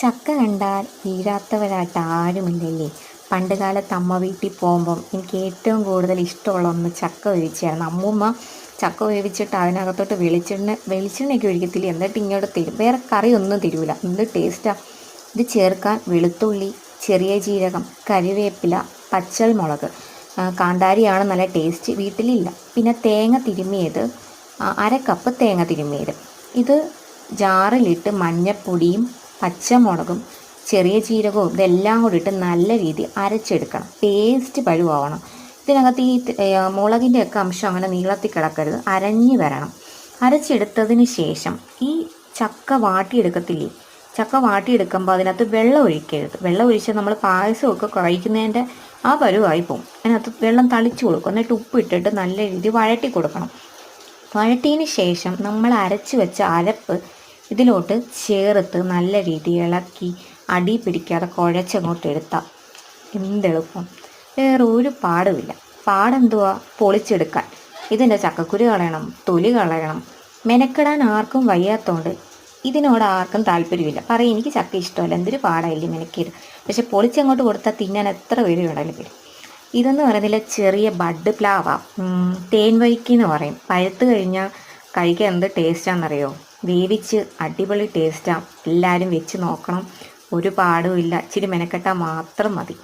ചക്ക കണ്ടാൽ വീഴാത്തവരായിട്ട് ആരുമില്ലല്ലേ? പണ്ട് കാലത്ത് അമ്മ വീട്ടിൽ പോകുമ്പം എനിക്ക് ഏറ്റവും കൂടുതൽ ഇഷ്ടമുള്ള ഒന്ന് ചക്ക വേവിച്ചായിരുന്നു അമ്മൂമ്മ ചക്ക വേവിച്ചിട്ട് അതിനകത്തോട്ട് വെളിച്ചെണ്ണ വെളിച്ചെണ്ണയൊക്കെ ഒഴിക്കത്തില്ല? എന്നിട്ട് ഇങ്ങോട്ട് തരും. വേറെ കറി ഒന്നും തരൂല. എന്ത് ടേസ്റ്റാണ് ഇത് ചേർക്കാൻ വെളുത്തുള്ളി ചെറിയ ജീരകം കരിവേപ്പില പച്ചമുളക്. കാന്താരിയാണ് നല്ല ടേസ്റ്റ്. വീട്ടിലില്ല. പിന്നെ തേങ്ങ തിരുമ്മിയത് അര കപ്പ് തേങ്ങ തിരുമ്മിയത്. ഇത് ജാറിലിട്ട് മഞ്ഞപ്പൊടിയും പച്ചമുളകും ചെറിയ ജീരകവും ഇതെല്ലാം കൂടി ഇട്ട് നല്ല രീതി അരച്ചെടുക്കണം. പേസ്റ്റ് പഴുവാവണം. ഇതിനകത്ത് ഈ മുളകിന്റെ ഒക്കെ അംശം അങ്ങനെ നീളത്തിൽ കിടക്കരുത്. അരഞ്ഞു വരണം. അരച്ചെടുത്തതിന് ശേഷം ഈ ചക്ക വാട്ടിയെടുക്കത്തില്ലേ? ചക്ക വാട്ടിയെടുക്കുമ്പോൾ അതിനകത്ത് വെള്ളം ഒഴിക്കരുത്. വെള്ളം ഒഴിച്ച് നമ്മൾ പായസമൊക്കെ കഴിക്കുന്നതിന്റെ ആ പരുവായി പോകും അതിനകത്ത് വെള്ളം തളിച്ചു കൊടുക്കും. എന്നിട്ട് ഉപ്പ് ഇട്ടിട്ട് നല്ല രീതിയിൽ വഴട്ടി കൊടുക്കണം. വഴട്ടിയതിന് ശേഷം നമ്മൾ അരച്ച് വെച്ച അരപ്പ് ഇതിലോട്ട് ചേർത്ത് നല്ല രീതിയിൽ ഇളക്കി അടി പിടിക്കാതെ കുഴച്ചങ്ങോട്ട് എടുത്താൽ എന്തെളുപ്പം. വേറെ ഒരു പാടുമില്ല. പാടെന്തുവാ? പൊളിച്ചെടുക്കാൻ. ഇതിന്റെ ചക്കക്കുരു കളയണം തൊലി കളയണം. മെനക്കെടാൻ ആർക്കും വയ്യാത്തതുകൊണ്ട് ഇതിനോട് ആർക്കും താല്പര്യമില്ല. പറയും എനിക്ക് ചക്ക ഇഷ്ടമല്ല. എന്തൊരു പാടായില്ലേ മെനക്കേട്? പക്ഷെ പൊളിച്ചങ്ങോട്ട് കൊടുത്താൽ തിന്നാൻ എത്ര പേര് വേണമെങ്കിലും വരും. ഇതെന്ന് പറയുന്നില്ല ചെറിയ ബഡ് പ്ലാവ. തേൻ വഴിക്കെന്ന് പറയും. പഴുത്ത് കഴിഞ്ഞാൽ കഴിക്കാൻ എന്ത് ടേസ്റ്റാണെന്നറിയോ വേവിച്ച് അടിപൊളി ടേസ്റ്റാണ് എല്ലാവരും വെച്ച് നോക്കണം. ഒരു പാടുമില്ല ഇച്ചിരി മെനക്കെട്ടാൽ മാത്രം മതി.